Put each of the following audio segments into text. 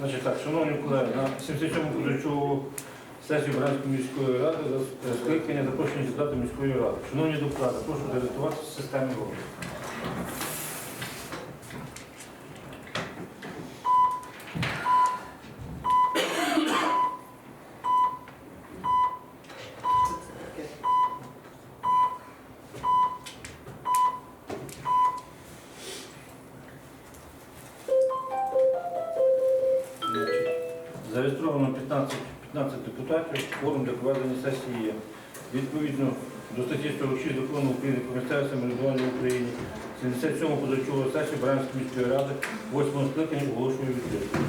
Значить так, шановні колеги, на 77-му позачову сесію Бранської міської ради за скликання запрошення депутата міської ради. Шановні депутати, прошу реєструватися в системі голосу. 15, 15 депутатів, форум для проведення сесії є. Відповідно до статті 46 закону України про місцеве самоврядування в Україні, 77 позачого сесії Бранської міської ради, 8 скликання оголошую відкритою.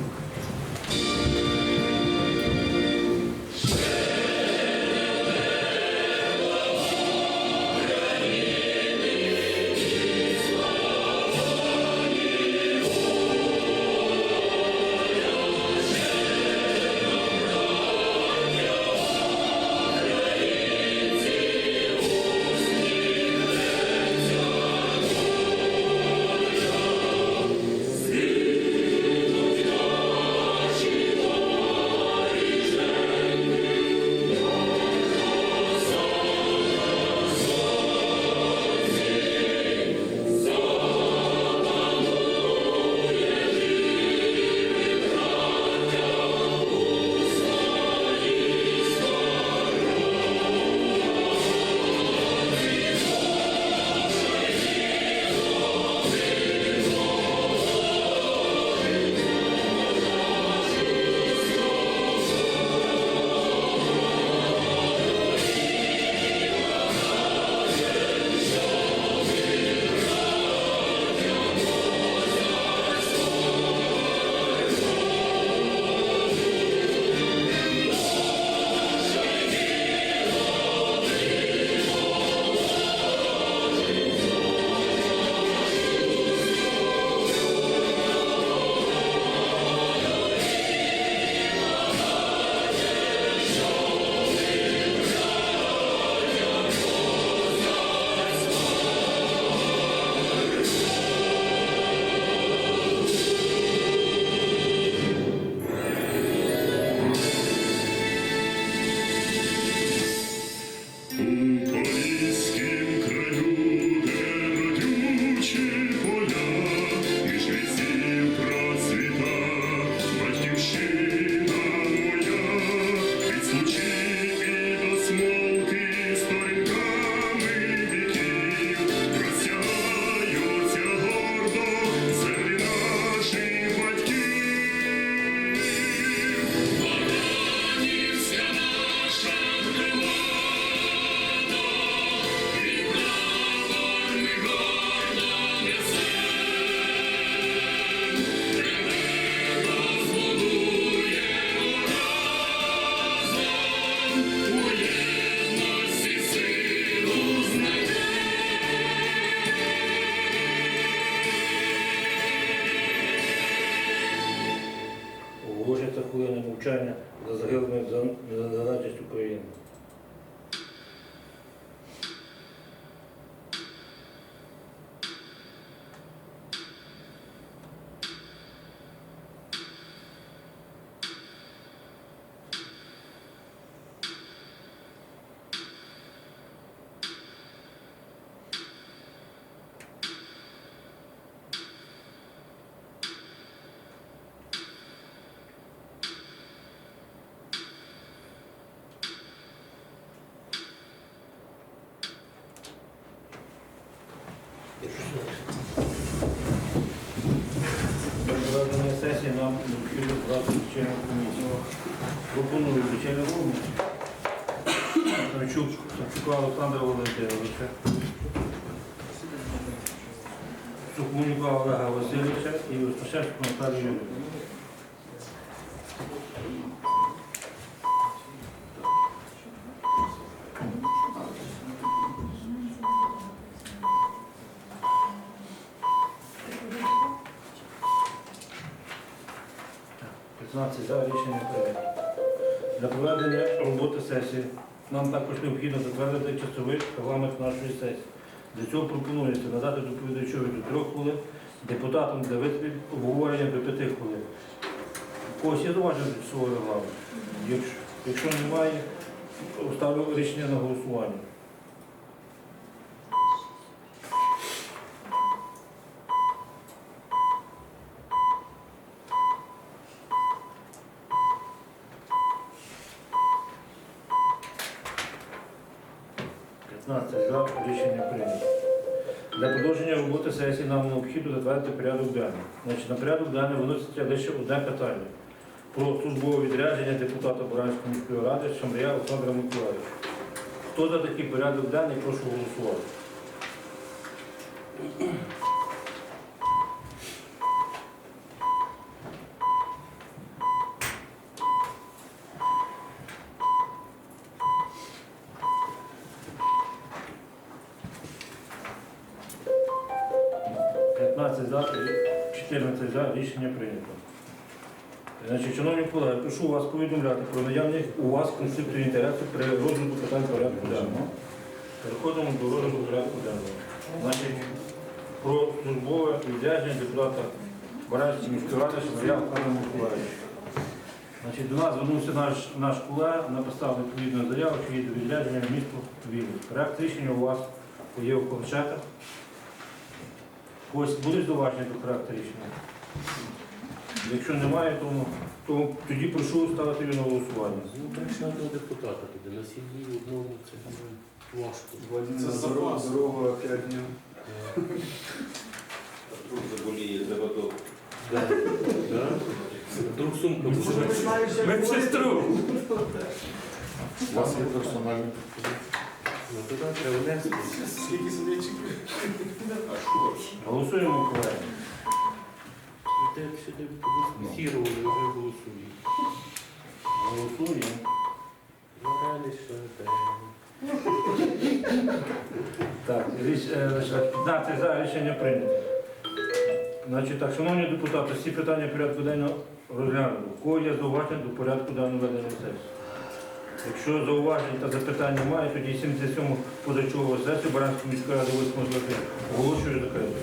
Оголошується хвилина мовчання за загиблими за незалежність України. Проведення сесії нам необхідно брати звичайну комісію. Пропоную звичайну голову. Самчук, Самчука Олександра Володимировича, Сухмунюка Олега Васильовича і Осташевську Наталію Юрійовну. П'ятнадцять за рішення прийнято. Для проведення роботи сесії нам також необхідно затвердити часовий регламент нашої сесії. Для цього пропонується надати доповідачові до трьох хвилин, депутатам для виступів обговорення до п'яти хвилин. Когось є до цього регламенту? Якщо, якщо немає, ставлю рішення на голосування. За рішення прийнято. Для продовження роботи сесії нам необхідно затвердити порядок денний. Значить, на порядок денний виноситься лише одне питання про службове відрядження депутата Баранської міської ради Шамрія Олександра Миколаївича. Хто за такий порядок денний, прошу голосувати. За, 14 за, рішення прийнято. Значить, шановні колеги, прошу вас повідомляти про наявність у вас конфлікту інтересу при розгляду питань порядку денного. Переходимо до розгляду порядку денного. Значить, про службове відрядження депутата Баранської міської ради Шмаря Олександра Миколаївича. Значить, до нас звернувся наш, наш колега, написав відповідну заяву, що їде відрядження в місто Вінниць. Проект рішення у вас є у планшетах. Ось будуть зауваження до проекту рішення? Якщо немає, то, то тоді прошу ставити його на голосування. Ну, так ще одного депутата туди, на сім'ї одному це ну, важко. Це запас. Дорога 5 днів. Е, Друг заболіє, треба до Да. Сумка буде. Медсестру! У вас є персональний Ну, туди треба внести. Скільки сидячок? Голосуємо, колеги. Те, як сюди фіксували, вже голосують. Голосуємо. Ну, те. Так, ріш, е, значить, 15 за рішення прийнято. Значить так, шановні депутати, всі питання порядку денного розглянули. У кого є зауваження до порядку денного ведення сесії? Якщо зауважень та запитань немає, тоді 77 позачергову сесію Баранської міської ради 8 скликання оголошую закритою.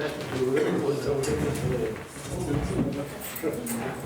Всім дякую. Сесію.